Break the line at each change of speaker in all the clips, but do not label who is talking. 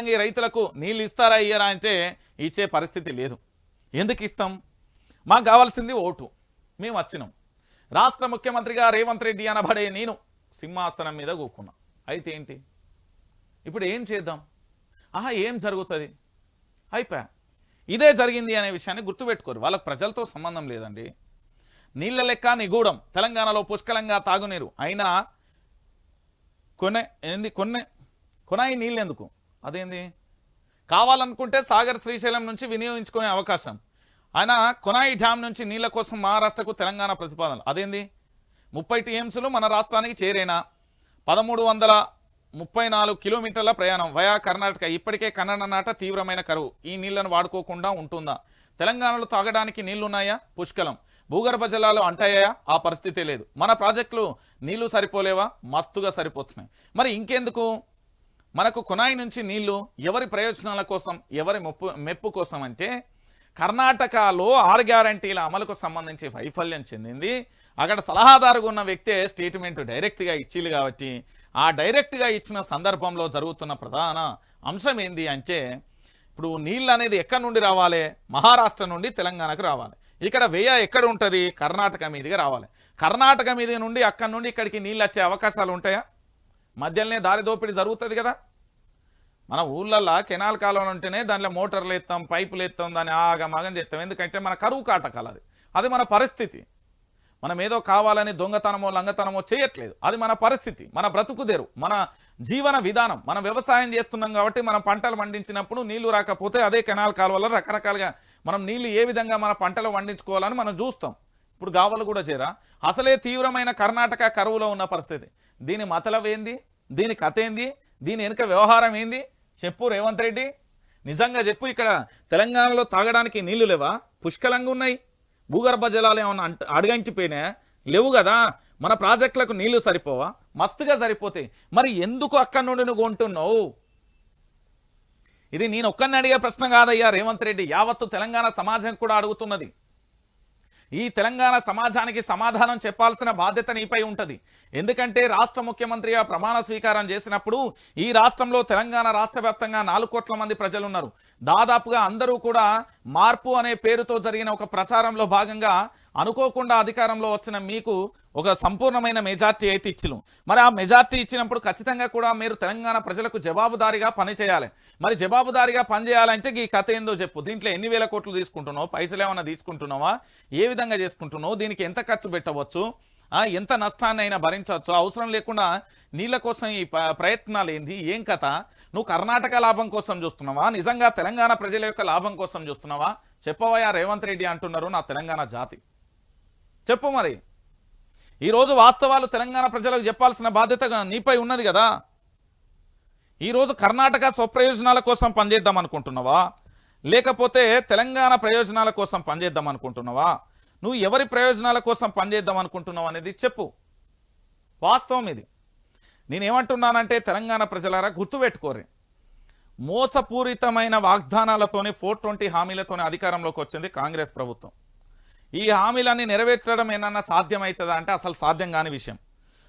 ఈ రైతులకు నీళ్ళు ఇస్తారా ఇయ్యరా అంటే ఇచ్చే పరిస్థితి లేదు. ఎందుకు ఇస్తాం? మాకు కావాల్సింది ఓటు. మేము వచ్చినాం. రాష్ట్ర ముఖ్యమంత్రిగా రేవంత్ రెడ్డి అనబడే నేను సింహాసనం మీద కూకున్నా. అయితే ఏంటి? ఇప్పుడు ఏం చేద్దాం? ఆహా ఏం జరుగుతుంది? అయిపోయా ఇదే జరిగింది అనే విషయాన్ని గుర్తుపెట్టుకోరు. వాళ్ళకి ప్రజలతో సంబంధం లేదండి. నీళ్ళ లెక్క నిగూఢం. తెలంగాణలో పుష్కలంగా తాగునీరు. అయినా కొనే ఏంది కొన్నే కొనాయి నీళ్ళు ఎందుకు అదేంది? కావాలనుకుంటే సాగర్ శ్రీశైలం నుంచి వినియోగించుకునే అవకాశం. ఆయన కొనాయి డ్యామ్ నుంచి నీళ్ళ కోసం మహారాష్ట్రకు తెలంగాణ ప్రతిపాదన అదేంది? ముప్పై టీఎంసీలు మన రాష్ట్రానికి చేరేనా? పదమూడు వందల ముప్పై నాలుగు కిలోమీటర్ల ప్రయాణం వయా కర్ణాటక. ఇప్పటికే కన్నడ నాట తీవ్రమైన కరువు. ఈ నీళ్ళను వాడుకోకుండా ఉంటుందా? తెలంగాణలో తాగడానికి నీళ్ళున్నాయా? పుష్కలం. భూగర్భ జలాలు అంటాయా? ఆ పరిస్థితి లేదు. మన ప్రాజెక్టులు నీళ్ళు సరిపోలేవా? మస్తుగా సరిపోతున్నాయి. మరి ఇంకెందుకు? మనకు కొనాయి నుంచి నీళ్ళు ఎవరి ప్రయోజనాల కోసం ఎవరి మెప్పు మెప్పు కోసం అంటే కర్ణాటకలో ఆరు గ్యారంటీల అమలుకు సంబంధించి వైఫల్యం చెందింది. అక్కడ సలహాదారుగా ఉన్న వ్యక్తే స్టేట్మెంట్ డైరెక్ట్గా ఇచ్చిల్లు కాబట్టి ఆ డైరెక్ట్గా ఇచ్చిన సందర్భంలో జరుగుతున్న ప్రధాన అంశం ఏంది అంటే ఇప్పుడు నీళ్ళు అనేది ఎక్కడి నుండి రావాలి? మహారాష్ట్ర నుండి తెలంగాణకు రావాలి. ఇక్కడ వ్యయ ఎక్కడ ఉంటుంది? కర్ణాటక మీదుగా రావాలి. కర్ణాటక మీద నుండి అక్కడి నుండి ఇక్కడికి నీళ్ళు వచ్చే అవకాశాలు ఉంటాయా? మధ్యలోనే దారి దోపిడీ జరుగుతుంది కదా. మన ఊళ్ళల్లో కెనాల్ కాలువలు ఉంటేనే దాంట్లో మోటార్లు ఎత్తాం పైపులు ఎత్తాం దాన్ని ఆగమాగం మగం చేస్తాం. ఎందుకంటే మన కరువు కాటకాలు అది అది మన పరిస్థితి. మనం ఏదో కావాలని దొంగతనమో లంగతనమో చేయట్లేదు. అది మన పరిస్థితి. మన బ్రతుకుదేరు మన జీవన విధానం. మనం వ్యవసాయం చేస్తున్నాం కాబట్టి మనం పంటలు పండించినప్పుడు నీళ్ళు రాకపోతే అదే కెనాల్ కాలువలో రకరకాలుగా మనం నీళ్ళు ఏ విధంగా మన పంటలు పండించుకోవాలని మనం చూస్తాం. ఇప్పుడు గావలు కూడా చేరా. అసలే తీవ్రమైన కర్ణాటక కరువులో ఉన్న పరిస్థితి. దీని మతలవేంది? ఏంది దీని కథ ఏంది? దీని వెనుక వ్యవహారం ఏంది? చెప్పు రేవంత్ రెడ్డి. నిజంగా చెప్పు ఇక్కడ తెలంగాణలో తాగడానికి నీళ్ళు లేవా? పుష్కలంగా ఉన్నాయి. భూగర్భ జలాలు ఏమన్నా అంట అడగంటిపోయినా లేవు కదా? మన ప్రాజెక్టులకు నీళ్ళు సరిపోవా? మస్తుగా సరిపోతాయి. మరి ఎందుకు అక్కడి నుండి నువ్వు కొంటున్నావు? ఇది నేను ఒక్కరిని అడిగే ప్రశ్న కాదయ్యా రేవంత్ రెడ్డి. యావత్తు తెలంగాణ సమాజం కూడా అడుగుతున్నది. ఈ తెలంగాణ సమాజానికి సమాధానం చెప్పాల్సిన బాధ్యత నీపై ఉంటుంది. ఎందుకంటే రాష్ట్ర ముఖ్యమంత్రిగా ప్రమాణ స్వీకారం చేసినప్పుడు ఈ రాష్ట్రంలో తెలంగాణ రాష్ట్ర వ్యాప్తంగా నాలుగు కోట్ల మంది ప్రజలు ఉన్నారు దాదాపుగా అందరూ కూడా మార్పు అనే పేరుతో జరిగిన ఒక ప్రచారంలో భాగంగా అనుకోకుండా అధికారంలో వచ్చిన మీకు ఒక సంపూర్ణమైన మెజార్టీ అయితే ఇచ్చిను. మరి ఆ మెజార్టీ ఇచ్చినప్పుడు ఖచ్చితంగా కూడా మీరు తెలంగాణ ప్రజలకు జవాబుదారీగా పనిచేయాలి. మరి జవాబుదారీగా పనిచేయాలంటే ఈ కథ ఏందో చెప్పు. దీంట్లో ఎన్ని వేల కోట్లు తీసుకుంటున్నావు? పైసలు ఏమైనా తీసుకుంటున్నావా? ఏ విధంగా చేసుకుంటున్నావు? దీనికి ఎంత ఖర్చు పెట్టవచ్చు? ఎంత నష్టాన్ని అయినా భరించవచ్చు? అవసరం లేకుండా నీళ్ళ కోసం ఈ ప్రయత్నాలు ఏంది? ఏం కథ? నువ్వు కర్ణాటక లాభం కోసం చూస్తున్నావా? నిజంగా తెలంగాణ ప్రజల యొక్క లాభం కోసం చూస్తున్నావా? చెప్పవయ్యా రేవంత్ రెడ్డి అంటున్నారు నా తెలంగాణ జాతి. చెప్పు మరి. ఈరోజు వాస్తవాలు తెలంగాణ ప్రజలకు చెప్పాల్సిన బాధ్యత నీపై ఉన్నది కదా. ఈరోజు కర్ణాటక స్వప్రయోజనాల కోసం పనిచేద్దాం అనుకుంటున్నావా? లేకపోతే తెలంగాణ ప్రయోజనాల కోసం పనిచేద్దాం అనుకుంటున్నావా? నువ్వు ఎవరి ప్రయోజనాల కోసం పనిచేద్దాం అనుకుంటున్నావు అనేది చెప్పు. వాస్తవం ఇది. నేనేమంటున్నానంటే తెలంగాణ ప్రజలారా గుర్తుపెట్టుకోరే మోసపూరితమైన వాగ్దానాలతోనే ఫోర్ ట్వంటీ హామీలతోనే అధికారంలోకి వచ్చింది కాంగ్రెస్ ప్రభుత్వం. ఈ హామీలన్నీ నెరవేర్చడం ఏమన్నా సాధ్యమవుతుందా అంటే అసలు సాధ్యం కాని విషయం.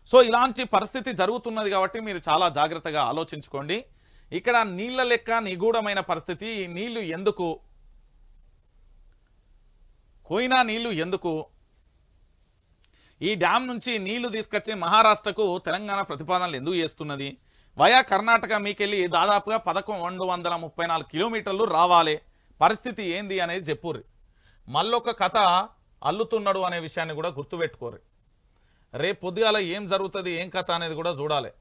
సో ఇలాంటి పరిస్థితి జరుగుతున్నది కాబట్టి మీరు చాలా జాగ్రత్తగా ఆలోచించుకోండి. ఇక్కడ నీళ్ళ లెక్క నిగూఢమైన పరిస్థితి నీళ్ళు ఎందుకు? కోయినా నీళ్ళు ఎందుకు? ఈ డ్యామ్ నుంచి నీళ్ళు తీసుకొచ్చి మహారాష్ట్రకు తెలంగాణ ప్రతిపాదనలు ఎందుకు చేస్తున్నది? వయా కర్ణాటక మీకెళ్ళి దాదాపుగా పదకొండు వందల ముప్పై నాలుగు కిలోమీటర్లు రావాలి. పరిస్థితి ఏంది అనేది చెప్పుర్రి. మళ్ళొక కథ అల్లుతున్నాడు అనే విషయాన్ని కూడా గుర్తుపెట్టుకోరు రేపు పొద్దుగాల ఏం జరుగుతుంది ఏం కథ అనేది కూడా చూడాలి.